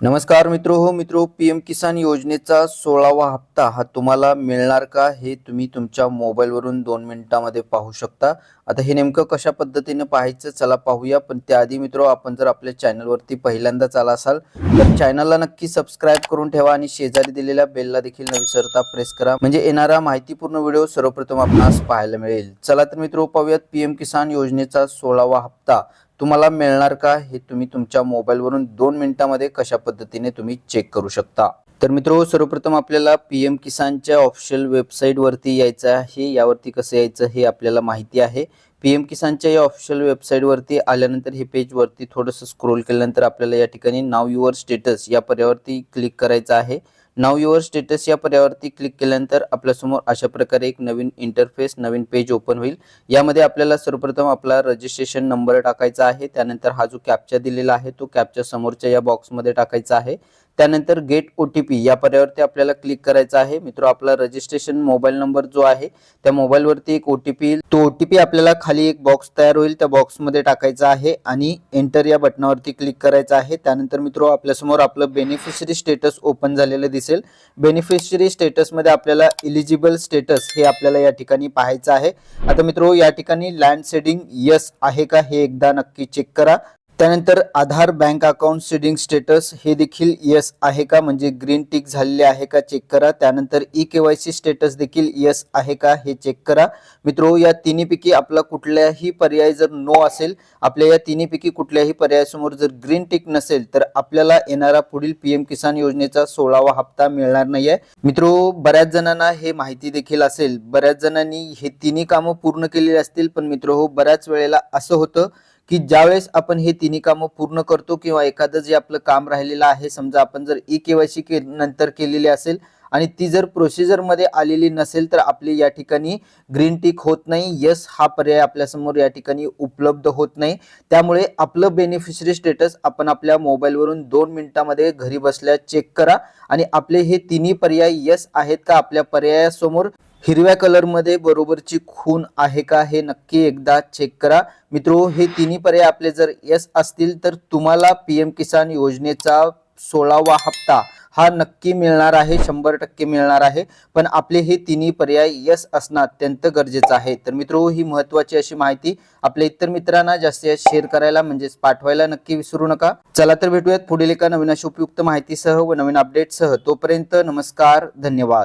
नमस्कार मित्र हो मित्रो पी एम किसान योजनेचा सोळावा हप्ता हा तुम्हाला मिळणार का हे तुम्ही तुमच्या मोबाईलवरून दोन मिनिटामध्ये पाहू शकता. आता हे नेमकं कशा पद्धतीने पाहायचं चला पाहूया. पण त्याआधी मित्रो आपण जर आपल्या चॅनलवरती पहिल्यांदाच आला असाल तर चॅनलला नक्की सबस्क्राईब करून ठेवा आणि शेजारी दिलेल्या बेलला देखील न विसरता प्रेस करा. म्हणजे येणारा माहितीपूर्ण व्हिडिओ सर्वप्रथम आपणास पाहायला मिळेल. चला तर मित्रो पाहूयात पी एम किसान योजनेचा सोळावा हप्ता. तुम्हाला मिळणार का हे तुम्ही तुमच्या मोबाईलवरून दोन मिनिटामध्ये कशा पद्धतीने तुम्ही चेक करू शकता? तर मित्रो सर्वप्रथम आपल्याला पी एम किसानच्या ऑफिशियल वेबसाईटवरती यायचं आहे. यावरती कसं यायचं हे आपल्याला माहिती आहे. पी एम किसानच्या या ऑफिशियल वेबसाईटवरती आल्यानंतर हे पेजवरती थोडंसं स्क्रोल केल्यानंतर आपल्याला या ठिकाणी नाव युअर स्टेटस या पर्यावरती क्लिक करायचं आहे. नाव युअर स्टेटस या पर्यावरती क्लिक केल्यानंतर आपल्यासमोर अशा प्रकारे एक नवीन इंटरफेस नवीन पेज ओपन होईल. यामध्ये आपल्याला सर्वप्रथम आपला रजिस्ट्रेशन नंबर टाकायचा आहे. त्यानंतर हा जो कॅप्चा दिलेला आहे तो कॅप्चा समोरच्या या बॉक्समध्ये टाकायचा आहे. त्यानंतर गेट ओ टी पी या पर्यावरती आपल्याला क्लिक करायचं आहे. मित्र आपला रजिस्ट्रेशन मोबाईल नंबर जो आहे त्या मोबाईलवरती एक ओ टी पी तो ओ टी पी आपल्याला खाली एक बॉक्स तयार होईल. त्या बॉक्समध्ये टाकायचा आहे आणि एंटर या बटनावरती क्लिक करायचं आहे. त्यानंतर मित्र आपल्यासमोर आपलं बेनिफिशरी स्टेटस ओपन झालेलं दिसेल. बेनिफिशरी स्टेटसमध्ये आपल्याला इलिजिबल स्टेटस हे आपल्याला या ठिकाणी पाहायचं आहे. आता मित्र या ठिकाणी लँड सेडिंग यस आहे का हे एकदा नक्की चेक करा. त्यानंतर Aadhaar bank account seeding status हे देखील यस आहे का? म्हणजे ग्रीन टिक झालेले आहे का? चेक करा. त्यानंतर E K Y C status देखील यस आहे का? हे चेक करा. मित्रो या तिन्हीपैकी आपला कुठल्याही पर्याय जर नो असेल आपल्या या तिन्हीपैकी कुठल्याही पर्यायासमोर जर ग्रीन टिक नसेल तर आपल्याला येणारा पुढील पीएम किसान योजनेचा सोळावा हप्ता मिळणार नाहीये. मित्रो बऱ्याच जणांना हे माहिती देखील असेल. बऱ्याच जणांनी हे तिन्ही कामं पूर्ण केलेली असतील पण मित्र हो बऱ्याच वेळेला असं होतं की ज्यावेळेस आपण हे तिन्ही कामं पूर्ण करतो किंवा एखादं जे आपलं काम राहिलेलं आहे समजा आपण जर ई केवायसी के नंतर केलेली असेल आणि ती जर प्रोसिजरमध्ये आलेली नसेल तर आपली या ठिकाणी ग्रीन टिक होत नाही. यस हा पर्याय आपल्यासमोर या ठिकाणी उपलब्ध होत नाही. त्यामुळे आपलं बेनिफिशरी स्टेटस आपण आपल्या मोबाईलवरून दोन मिनिटामध्ये घरी बसल्या चेक करा. आणि आपले हे तिन्ही पर्याय यस आहेत का आपल्या पर्यायासमोर? हिरव्या कलरमध्ये बरोबरची खून आहे का हे नक्की एकदा चेक करा. मित्रो हे तिन्ही पर्याय आपले जर यस असतील तर तुम्हाला पी एम किसान योजनेचा सोळावा हप्ता हा नक्की मिळणार आहे शंभर टक्के मिळणार आहे. पण आपले हे तिन्ही पर्याय यस असणं अत्यंत गरजेचं आहे. तर मित्रो ही महत्वाची अशी माहिती आपल्या इतर मित्रांना जास्तीत जास्त शेअर करायला म्हणजेच पाठवायला नक्की विसरू नका. चला तर भेटूयात पुढील एका नवीन अशी उपयुक्त माहितीसह व नवीन अपडेटसह तोपर्यंत नमस्कार धन्यवाद.